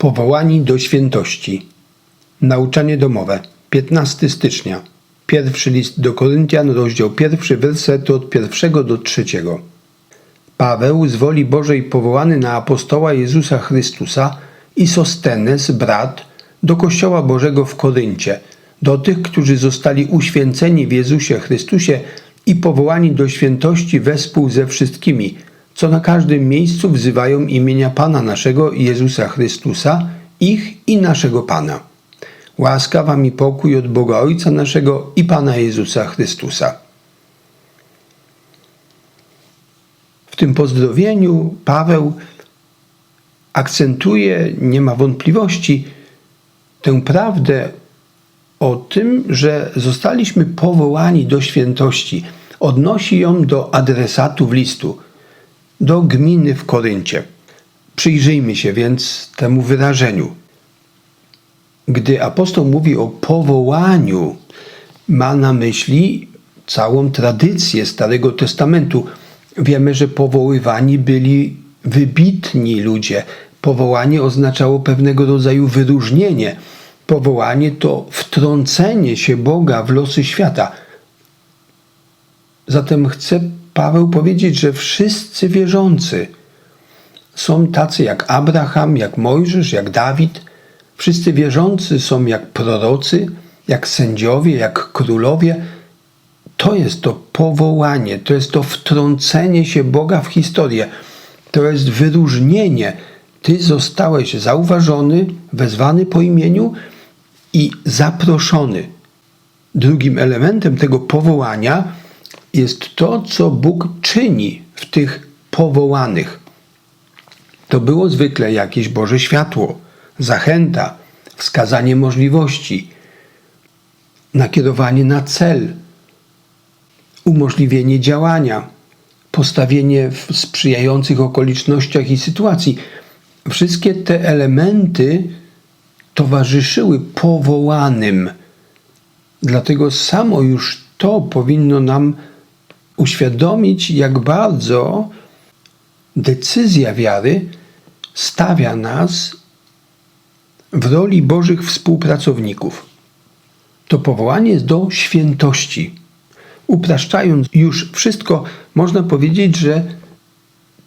Powołani do świętości. Nauczanie domowe. 15 stycznia. Pierwszy list do Koryntian, rozdział pierwszy, werset od pierwszego do trzeciego. Paweł z woli Bożej powołany na apostoła Jezusa Chrystusa i Sostenes, brat, do Kościoła Bożego w Koryncie, do tych, którzy zostali uświęceni w Jezusie Chrystusie i powołani do świętości wespół ze wszystkimi, co na każdym miejscu wzywają imienia Pana naszego Jezusa Chrystusa, ich i naszego Pana. Łaska wam i pokój od Boga Ojca naszego i Pana Jezusa Chrystusa. W tym pozdrowieniu Paweł akcentuje, nie ma wątpliwości, tę prawdę o tym, że zostaliśmy powołani do świętości. Odnosi ją do adresatów listu, do gminy w Koryncie. Przyjrzyjmy się więc temu wyrażeniu. Gdy apostoł mówi o powołaniu, ma na myśli całą tradycję Starego Testamentu. Wiemy, że powoływani byli wybitni ludzie. Powołanie oznaczało pewnego rodzaju wyróżnienie. Powołanie to wtrącenie się Boga w losy świata. Zatem chce Paweł powiedzieć, że wszyscy wierzący są tacy jak Abraham, jak Mojżesz, jak Dawid. Wszyscy wierzący są jak prorocy, jak sędziowie, jak królowie. To jest to powołanie, to jest to wtrącenie się Boga w historię, to jest wyróżnienie. Ty zostałeś zauważony, wezwany po imieniu i zaproszony. Drugim elementem tego powołania jest to, co Bóg czyni w tych powołanych. To było zwykle jakieś Boże światło, zachęta, wskazanie możliwości, nakierowanie na cel, umożliwienie działania, postawienie w sprzyjających okolicznościach i sytuacji. Wszystkie te elementy towarzyszyły powołanym. Dlatego samo już to powinno nam uświadomić, jak bardzo decyzja wiary stawia nas w roli Bożych współpracowników. To powołanie do świętości. Upraszczając już wszystko, można powiedzieć, że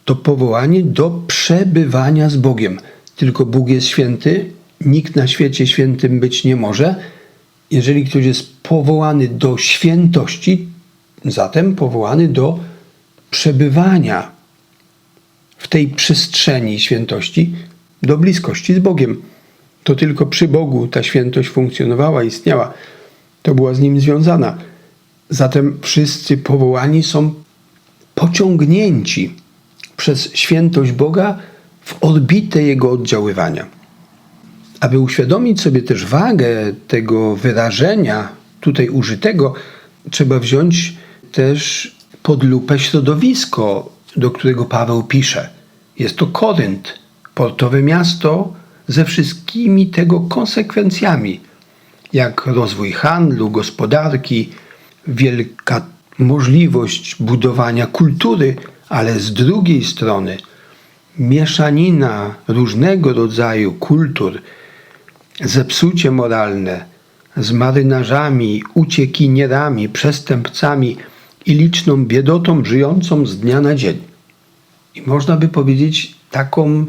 to powołanie do przebywania z Bogiem. Tylko Bóg jest święty, nikt na świecie świętym być nie może. Jeżeli ktoś jest powołany do świętości, zatem powołany do przebywania w tej przestrzeni świętości, do bliskości z Bogiem. To tylko przy Bogu ta świętość funkcjonowała, istniała. To była z nim związana. Zatem wszyscy powołani są pociągnięci przez świętość Boga w orbitę Jego oddziaływania. Aby uświadomić sobie też wagę tego wyrażenia tutaj użytego, trzeba wziąć też pod lupę środowisko, do którego Paweł pisze. Jest to Korynt, portowe miasto ze wszystkimi tego konsekwencjami, jak rozwój handlu, gospodarki, wielka możliwość budowania kultury, ale z drugiej strony mieszanina różnego rodzaju kultur, zepsucie moralne z marynarzami, uciekinierami, przestępcami i liczną biedotą żyjącą z dnia na dzień. I można by powiedzieć taką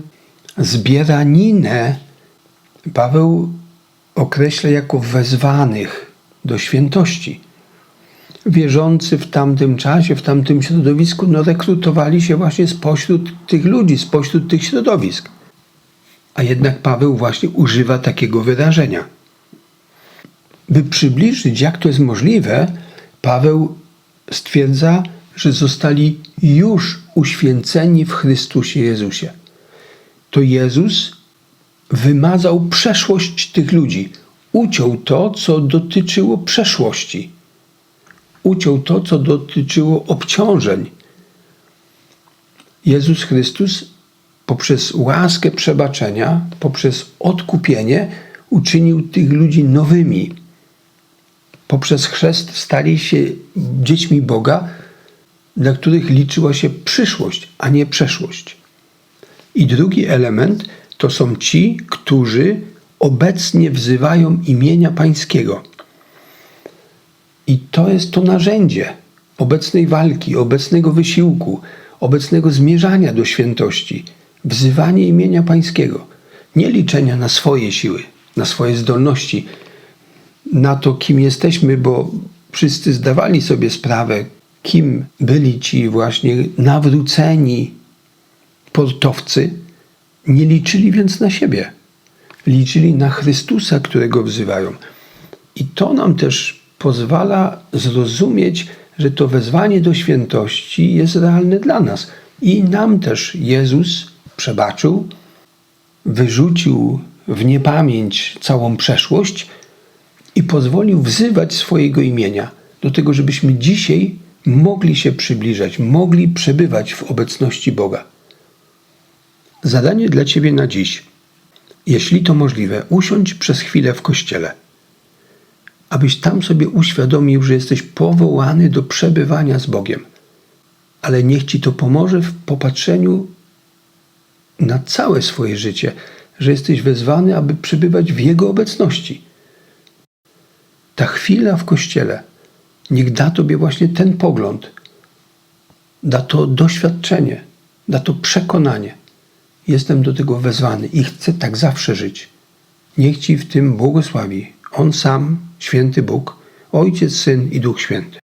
zbieraninę Paweł określa jako wezwanych do świętości. Wierzący w tamtym czasie, w tamtym środowisku, no rekrutowali się właśnie spośród tych ludzi, spośród tych środowisk. A jednak Paweł właśnie używa takiego wyrażenia. By przybliżyć, jak to jest możliwe, Paweł stwierdza, że zostali już uświęceni w Chrystusie Jezusie. To Jezus wymazał przeszłość tych ludzi, uciął to, co dotyczyło przeszłości, uciął to, co dotyczyło obciążeń. Jezus Chrystus poprzez łaskę przebaczenia, poprzez odkupienie uczynił tych ludzi nowymi. Poprzez chrzest stali się dziećmi Boga, dla których liczyła się przyszłość, a nie przeszłość. I drugi element to są ci, którzy obecnie wzywają imienia Pańskiego. I to jest to narzędzie obecnej walki, obecnego wysiłku, obecnego zmierzania do świętości. Wzywanie imienia Pańskiego. Nie liczenia na swoje siły, na swoje zdolności, na to, kim jesteśmy, bo wszyscy zdawali sobie sprawę, kim byli ci właśnie nawróceni portowcy. Nie liczyli więc na siebie. Liczyli na Chrystusa, którego wzywają. I to nam też pozwala zrozumieć, że to wezwanie do świętości jest realne dla nas. I nam też Jezus przebaczył, wyrzucił w niepamięć całą przeszłość i pozwolił wzywać swojego imienia, do tego, żebyśmy dzisiaj mogli się przybliżać, mogli przebywać w obecności Boga. Zadanie dla Ciebie na dziś. Jeśli to możliwe, usiądź przez chwilę w kościele, abyś tam sobie uświadomił, że jesteś powołany do przebywania z Bogiem. Ale niech Ci to pomoże w popatrzeniu na całe swoje życie, że jesteś wezwany, aby przebywać w Jego obecności. Ta chwila w kościele niech da Tobie właśnie ten pogląd, da to doświadczenie, da to przekonanie. Jestem do tego wezwany i chcę tak zawsze żyć. Niech Ci w tym błogosławi On sam, święty Bóg, Ojciec, Syn i Duch Święty.